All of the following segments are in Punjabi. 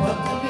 我们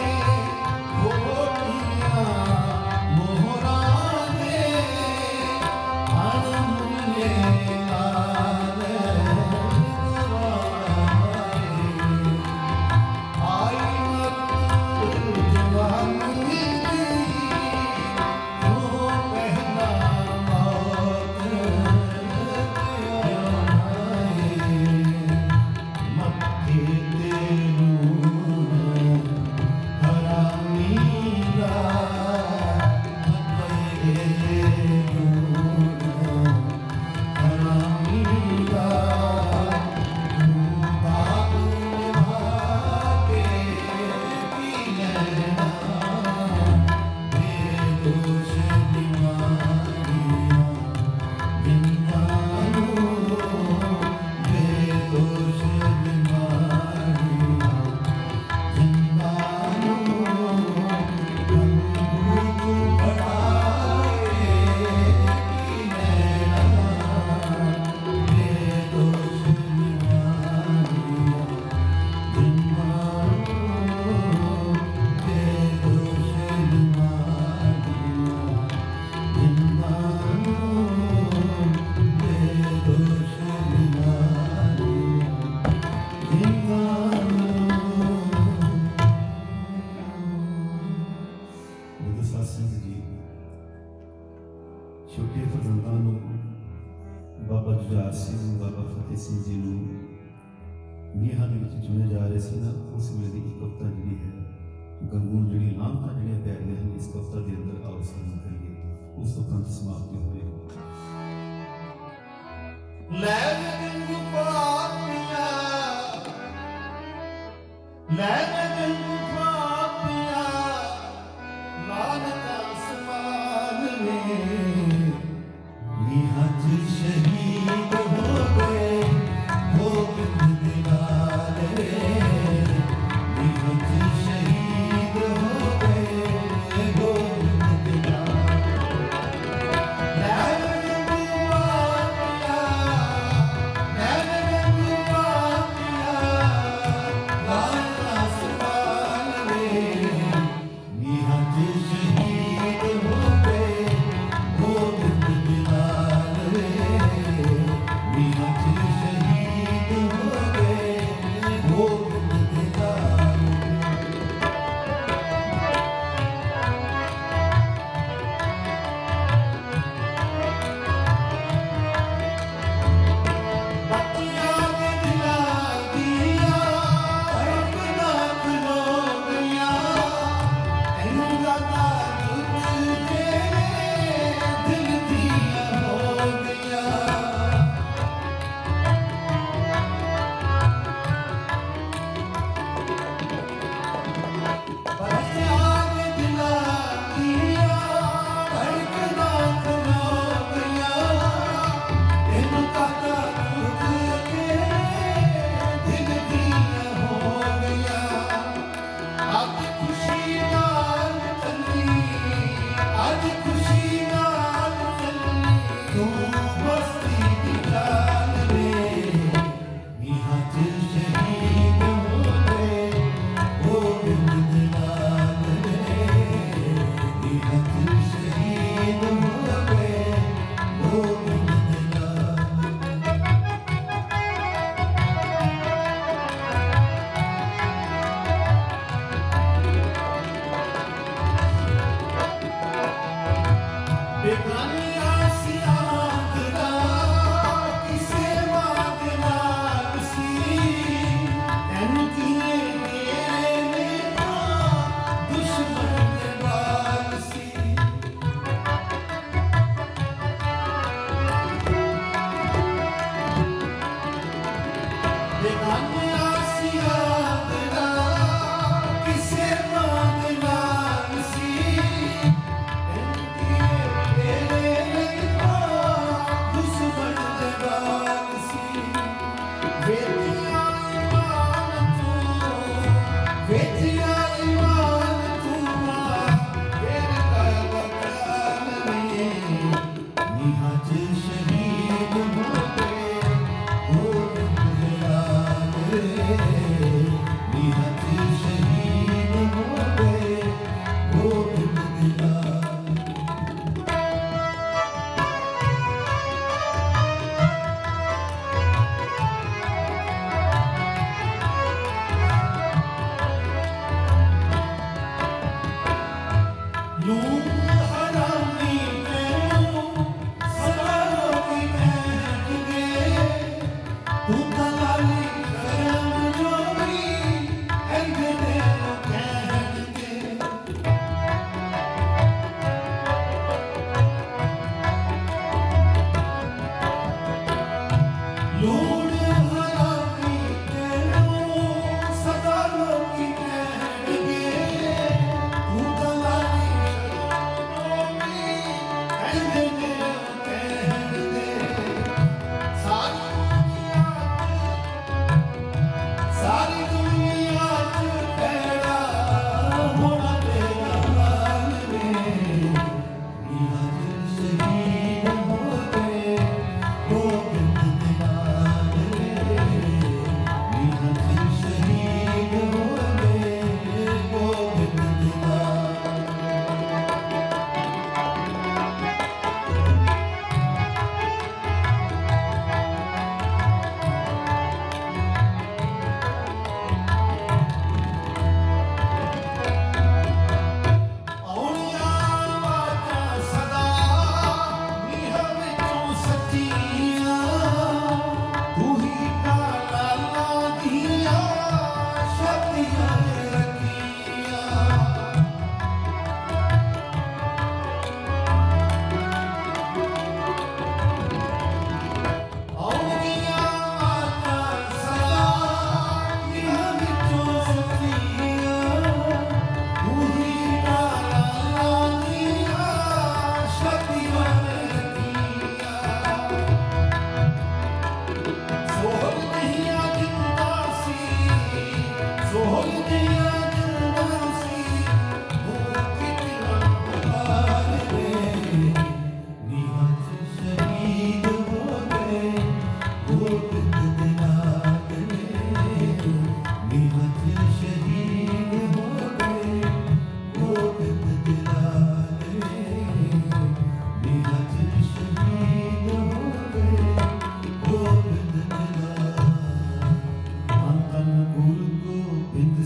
Thank you.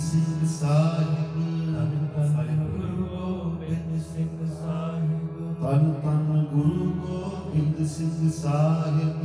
ਸਿੰਘ ਸਾਹਿਬ ਤਨ ਤਨ ਗੁਰੂ ਗੋਬਿੰਦ ਸਿੰਘ ਸਾਹਿਬ ਤਨ ਤਨ ਗੁਰੂ ਗੋਬਿੰਦ ਸਿੰਘ ਸਾਹਿਬ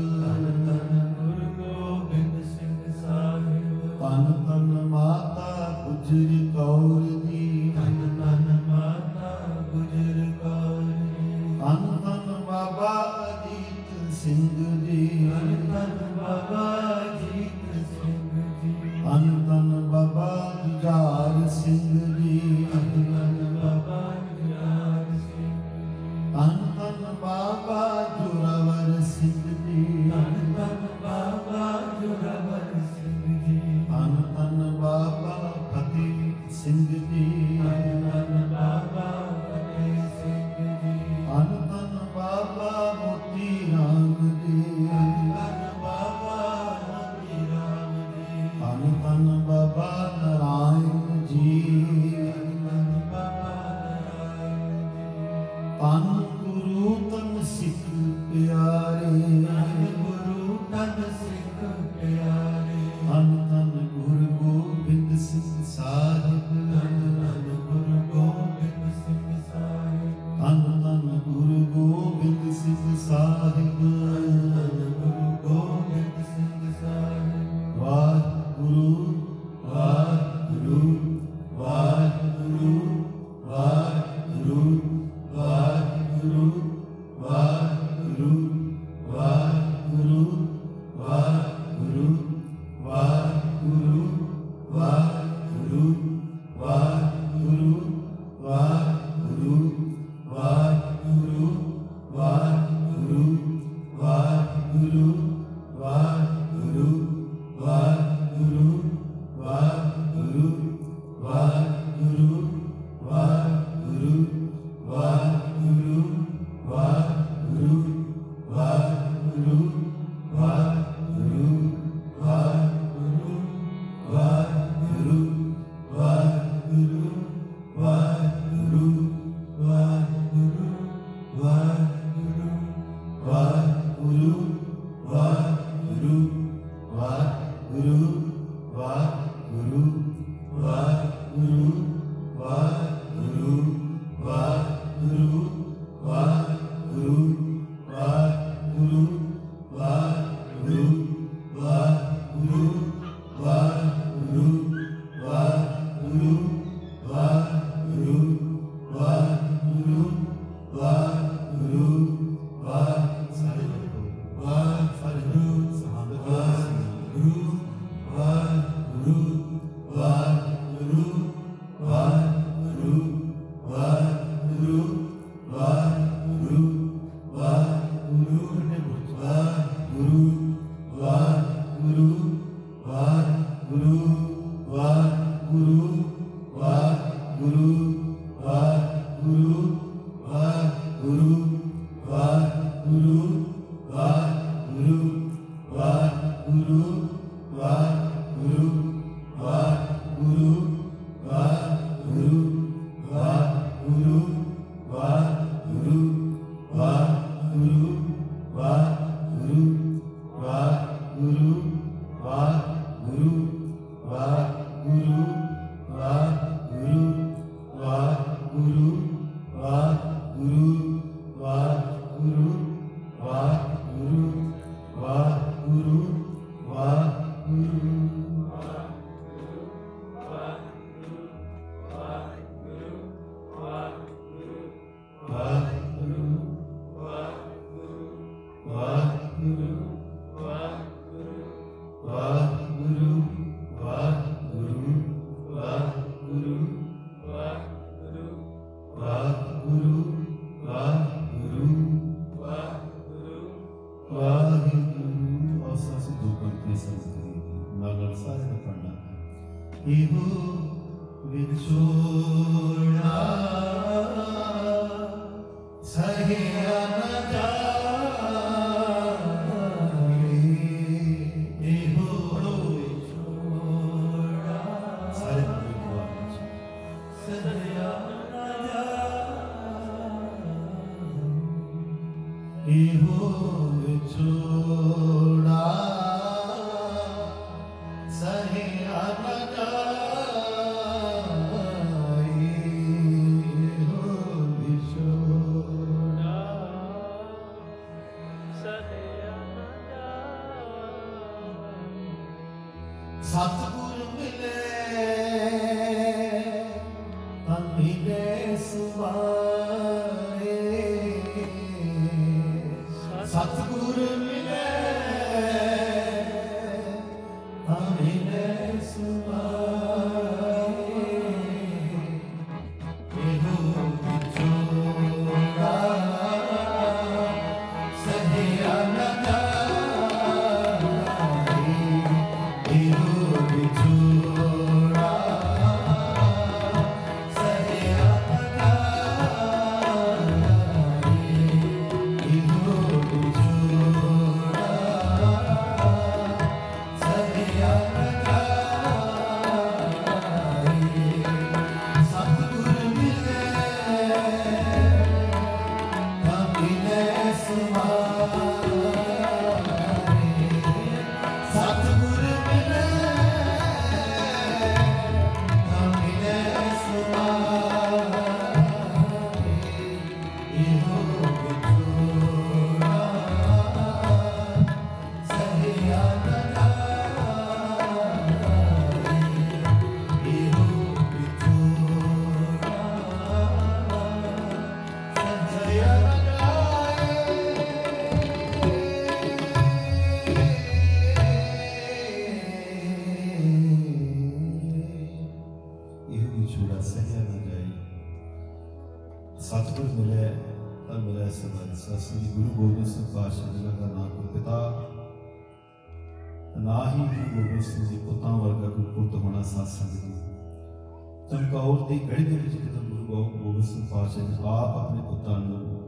ਚਮਕੌਰ ਦੀ ਗੜੀ ਦੇ ਵਿੱਚ ਜਦੋਂ ਗੁਰੂ ਗੋ- ਗੋਬਿੰਦ ਸਿੰਘ ਪਾਤਸ਼ਾਹ ਨੇ ਆਪ ਆਪਣੇ ਪੁੱਤਾਂ ਨੂੰ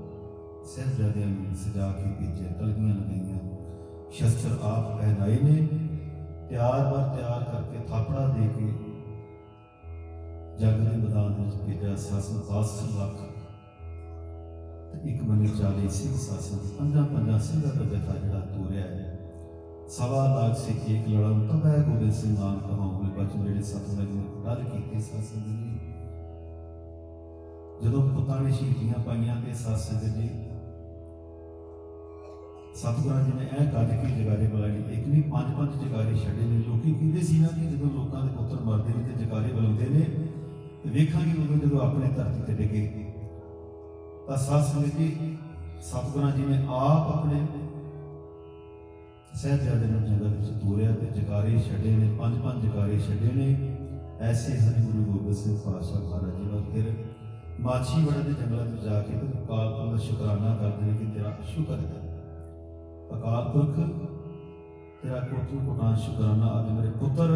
ਸਹਿਬਜ਼ਾਦਿਆਂ ਨੂੰ ਸਜਾ ਕੇ ਭੇਜਿਆ ਕਲਗੀਆਂ ਲਗਾਈਆਂ। ਸ਼ਸਤਰ ਆਪ ਪਹਿਨਾਏ ਨੇ। ਤਿਆਰ ਬਰ ਤਿਆਰ ਕਰਕੇ ਥਾਪੜਾ ਦੇ ਕੇ ਜੰਗ ਦੇ ਮੈਦਾਨ ਵਿੱਚ ਭੇਜਿਆ ਸਾਸਨ 10 ਲੱਖ। ਤੇ ਇੱਕ ਮਨੀ 40 ਸਿੰਘ ਸਾਸਨ ਪੰਜਾਂ ਪੰਜਾਂ ਸਿੰਘਾਂ ਦਾ ਜਥਾ ਜਿਹੜਾ ਤੋਰਿਆ ਹੈ। ਸਵਾ ਲੱਖ ਸਿੱਖੀ ਇੱਕ ਲੜਨ ਤਬ ਹੈ ਗੋਬਿੰਦ ਸਿੰਘ ਨਾਮ ਕਹਾਉਂਗੇ ਬਚਨ ਜਿਹੜੇ ਸਤਿਗੁਰੂ ਨੇ ਗੱਲ ਕੀਤੀ ਸਾਸਨ ਜੀ। ਜਦੋਂ ਪੁੱਤਾਂ ਨੇ ਸ਼ਹੀਦੀਆਂ ਪਾਈਆਂ ਤੇ ਸਾਸਨ ਜੀ ਸਤਿਗੁਰਾਂ ਜੀ ਨੇ ਇਹ ਕੱਢ ਕੇ ਜਗਾਰੇ ਬੁਲਾਏ। ਇੱਕ ਨਹੀਂ ਪੰਜ ਪੰਜ ਜਗਾਰੇ ਛੱਡੇ ਨੇ। ਲੋਕੀ ਕਹਿੰਦੇ ਸੀ ਨਾ ਕਿ ਜਦੋਂ ਲੋਕਾਂ ਦੇ ਪੁੱਤਰ ਮਰਦੇ ਨੇ ਤੇ ਜਗਾਰੇ ਬੁਲਾਉਂਦੇ ਨੇ, ਤੇ ਵੇਖਾਂਗੇ ਉਦੋਂ ਜਦੋਂ ਆਪਣੇ ਧਰਤੀ ਤੇ ਡਿੱਗੇ। ਤਾਂ ਸਾਧ ਜੀ ਸਤਿਗੁਰਾਂ ਜੀ ਨੇ ਆਪ ਆਪਣੇ ਸਹਿਜਾਦੇ ਨੂੰ ਜੰਗਲ ਵਿੱਚ ਤੋਰਿਆ ਤੇ ਜਗਾਰੇ ਛੱਡੇ ਨੇ, ਪੰਜ ਪੰਜ ਜਗਾਰੇ ਛੱਡੇ ਨੇ। ਐਸੇ ਹਰੀ ਗੁਰੂ ਗੋਬਿੰਦ ਸਿੰਘ ਪਾਤਸ਼ਾਹ ਮਹਾਰਾਜ ਜੀ ਵੱਲ ਫਿਰ ਮਾਛੀਵਾੜੇ ਦੇ ਜੰਗਲਾਂ ਵਿੱਚ ਜਾ ਕੇ ਅਕਾਲ ਪੁਰਖ ਦਾ ਸ਼ੁਕਰਾਨਾ ਕਰਦੇ ਨੇ ਕਿ ਤੇਰਾ ਸ਼ੁਕਰ ਹੈ। ਅਕਾਲ ਪੁਰਖ, ਤੇਰਾ ਕੋਟਿ ਕੋਟਾਂ ਸ਼ੁਕਰਾਨਾ ਅੱਜ ਮੇਰੇ ਪੁੱਤਰ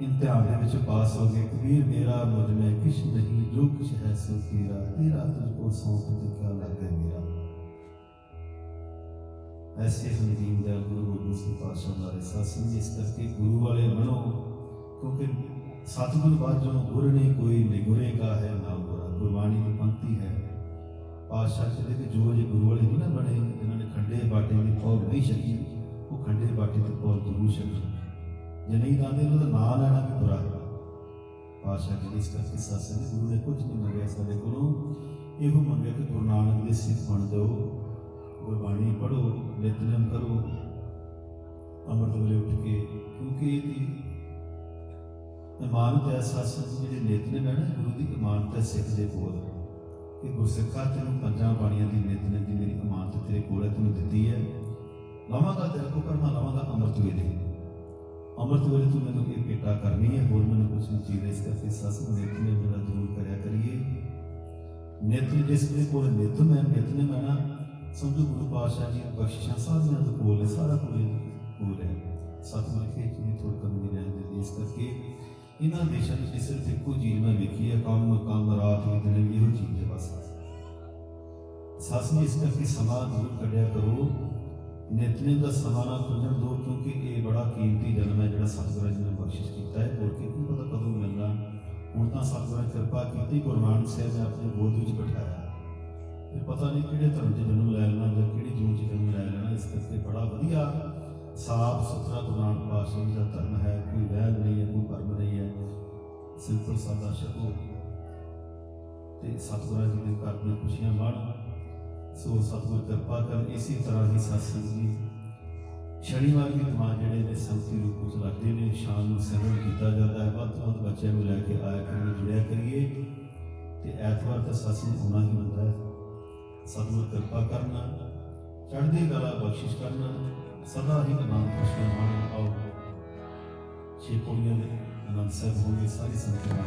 ਇਮਤਿਹਾਨ ਦੇ ਵਿੱਚ ਪਾਸ ਹੋ ਗਏ। ਕਬੀਰ ਮੇਰਾ, ਮੁਝ ਮੈਂ ਕਿਛ ਨਹੀਂ, ਜੋ ਕੁਛ ਹੈ ਸੋ ਤੇਰਾ ਤੇਰਾ ਤੁਝ ਕੋ ਸੌਂਪ ਤੇ ਕਿਆ ਮੇਰਾ। ਐਸੇ ਹਨ ਦੀਨ ਦਾ ਗੁਰੂ ਗੋਬਿੰਦ ਸਿੰਘ ਪਾਤਸ਼ਾਹ ਦਾ ਰਸਾ ਸਿੰਘ ਇਸ ਕਰਕੇ ਗੁਰੂ ਵਾਲੇ ਬਣੋ ਕਿਉਂਕਿ ਸਤਿਗੁਰ ਬਾਝੋਂ ਗੁਰ ਨਹੀਂ ਕੋਈ ਨਿਗੁਰੇ ਕਾ ਹੈ, ਨਾ ਗੁਰਾ ਗੁਰਬਾਣੀ ਦੀ ਪੰਕਤੀ ਹੈ। ਪਾਤਸ਼ਾਹ ਕਹਿੰਦੇ ਕਿ ਜੋ ਜੇ ਗੁਰੂ ਵਾਲੇ ਨਹੀਂ ਨਾ ਬਣੇ, ਜਿਨ੍ਹਾਂ ਨੇ ਖੰਡੇ ਬਾਟੇ ਦੀ ਪੌਰ ਨਹੀਂ ਛਕੀ ਉਹ ਖੰਡੇ ਬਾਟੇ ਤੇ ਪੌਰ ਜ਼ਰੂਰ ਛਕਣ ਜੇ ਨਹੀਂ ਦਾਦੇ ਉਹਦਾ ਨਾਂ ਲੈਣਾ ਵੀ ਬੁਰਾ ਹੈ। ਪਾਤਸ਼ਾਹ ਜੀ ਇਸ ਕਰਕੇ ਸਾਸਨ ਗੁਰੂ ਨੇ ਕੁਝ ਨਹੀਂ ਮੰਗਿਆ ਸਾਡੇ ਕੋਲੋਂ। ਇਹੋ ਮੰਗਿਆ ਕਿ ਗੁਰੂ ਨਾਨਕ ਦੇ ਸਿੱਖ ਬਣ ਜਾਓ। ਗੁਰਬਾਣੀ ਪੜ੍ਹੋ, ਨਿਤਨੇਮ ਕਰੋ, ਅੰਮ੍ਰਿਤ ਵੇਲੇ ਉੱਠ ਕੇ, ਕਿਉਂਕਿ ਇਹਦੀ ਇਮਾਨਤ ਹੈ ਸਾਸਨ ਜਿਹੜੇ ਨਿਤਨੇਮ ਹੈ ਨਾ, ਗੁਰੂ ਦੀ ਇਮਾਨਤ ਹੈ ਸਿੱਖ ਦੇ ਕੋਲ। ਕਿ ਗੁਰਸਿੱਖਾ ਤੈਨੂੰ ਪੰਜਾਂ ਬਾਣੀਆਂ ਦੀ ਨਿਤਨੇਮ ਦੀ ਮੇਰੀ ਇਮਾਨਤ ਤੇਰੇ ਕੋਲ ਹੈ, ਤੈਨੂੰ ਦਿੱਤੀ ਹੈ। ਲਵਾਂਗਾ ਤੇਰੇ ਕੋ ਕਰਮਾ, ਲਵਾਂਗਾ ਅੰਮ੍ਰਿਤ ਵੇਲੇ। ਅੰਮ੍ਰਿਤ ਵੇਲੇ ਤੂੰ ਮੈਨੂੰ ਇਹ ਪੇਟਾ ਕਰਨੀ ਹੈ, ਹੋਰ ਮੈਨੂੰ ਕੁਝ ਨਹੀਂ ਚਾਹੀਦਾ, ਇਸ ਕਰਕੇ ਸੱਸ, ਨਿਤਨੇਮ ਮੇਰਾ ਜ਼ਰੂਰ ਕਰਿਆ ਕਰੀਏ। ਨਿਤਨ ਜਿਸ ਦੇ ਕੋਲ ਨਿਤਨ ਨਿਤਨੇਮ ਹੈ ਨਾ ਸਮਝੋ ਗੁਰੂ ਪਾਤਸ਼ਾਹ ਜੀ ਬਖਸ਼ਿਸ਼ਾਂ ਸਾਰੀਆਂ ਦੇ ਕੋਲ ਹੈ ਸਾਰਾ ਕੁਝ ਕੋਲ ਹੈ ਸਤਿਗੁਰ ਕੇ ਜੀ ਥੋੜ ਕੰਮ ਨਹੀਂ ਰਹਿੰਦੇ ਇਸ ਕਰਕੇ ਇਹਨਾਂ ਦੇਸ਼ਾਂ ਵਿੱਚ ਸਿਰਫ ਇੱਕੋ ਚੀਜ਼ ਮੈਂ ਵੇਖੀ ਹੈ ਕੰਮ ਕੰਮ ਰਾਤ ਵੀ ਦਿਨ ਵੀ ਇਹੋ ਚੀਜ਼ ਹੈ ਬਸ ਸੱਸ ਨੇ ਇਸ ਕਰਕੇ ਸਮਾਂ ਦੂਰ ਕੱਢਿਆ ਕਰੋ ਨਿਤਨੇਮ ਦਾ ਸਮਾਂ ਨਾ ਖੁੱਲਣ ਦਿਓ ਕਿਉਂਕਿ ਇਹ ਬੜਾ ਕੀਮਤੀ ਜਨਮ ਹੈ ਜਿਹੜਾ ਸਤਿਗੁਰਾਂ ਜੀ ਨੇ ਬਖਸ਼ਿਸ਼ ਕੀਤਾ ਹੈ ਹੋਰ ਕਿ ਕੀ ਪਤਾ ਕਦੋਂ ਮਿਲਣਾ ਹੁਣ ਤਾਂ ਸਤਿਗੁਰਾਂ ਨੇ ਕਿਰਪਾ ਕੀਤੀ ਗੁਰੂ ਨਾਨਕ ਸਾਹਿਬ ਨੇ ਆਪਣੇ ਇਹ ਪਤਾ ਨਹੀਂ ਕਿਹੜੇ ਧਰਮ 'ਚ ਜਨਮ ਲੈ ਲੈਣਾ ਜਾਂ ਕਿਹੜੀ ਜੂਨ 'ਚ ਜਨਮ ਲੈ ਲੈਣਾ, ਇਸ ਕਰਕੇ ਬੜਾ ਵਧੀਆ ਸਾਫ਼ ਸੁਥਰਾ ਗੁਰੂ ਨਾਨਕ ਜੀ ਦਾ ਧਰਮ ਹੈ, ਕੋਈ ਵਹਿਮ ਨਹੀਂ ਹੈ, ਕੋਈ ਭਰਮ ਨਹੀਂ ਹੈ ਸਿੰਪਲ ਸਾਦਾ ਸ਼ਬਦ ਤੇ ਸਤਿਗੁਰਾਂ ਜੀ ਦੇ ਘਰ ਦੀਆਂ ਖੁਸ਼ੀਆਂ ਮਾਣ ਸੋ ਸਤਿਗੁਰ ਕਿਰਪਾ ਕਰਨ, ਇਸੇ ਤਰ੍ਹਾਂ ਹੀ ਸਤਸੰਗ ਜੀ ਸ਼ਨੀਵਾਰ ਦੀ ਦਿਮਾਗ ਜਿਹੜੇ ਨੇ ਸੰਤੀ ਰੂਪ ਵਿੱਚ ਲੱਗਦੇ ਨੇ, ਸ਼ਾਮ ਨੂੰ ਸਿਮਰਨ ਕੀਤਾ ਜਾਂਦਾ ਹੈ, ਵੱਧ ਤੋਂ ਵੱਧ ਬੱਚਿਆਂ ਨੂੰ ਲੈ ਕੇ ਆਇਆ ਕਰੀਏ ਜੁੜਿਆ ਕਰੀਏ, ਤੇ ਐਤਵਾਰ ਤਾਂ ਸਤਸੰਗ ਹੋਣਾ ਹੀ ਹੁੰਦਾ ਹੈ। ਸਾਨੂੰ ਕਿਰਪਾ ਕਰਨਾ, ਚੜ੍ਹਦੀ ਕਲਾ ਬਖਸ਼ਿਸ਼ ਕਰਨਾ, ਸਦਾ ਹੀ ਆਨੰਦ ਖੁਸ਼ੀਆਂ ਮਾਣੋ ਆਓ। ਛੇ ਪੌੜੀਆਂ ਦੇ ਆਨੰਦ ਸਾਹਿਬ ਹੋਣਗੇ ਸਾਰੀ ਸੰਗਤ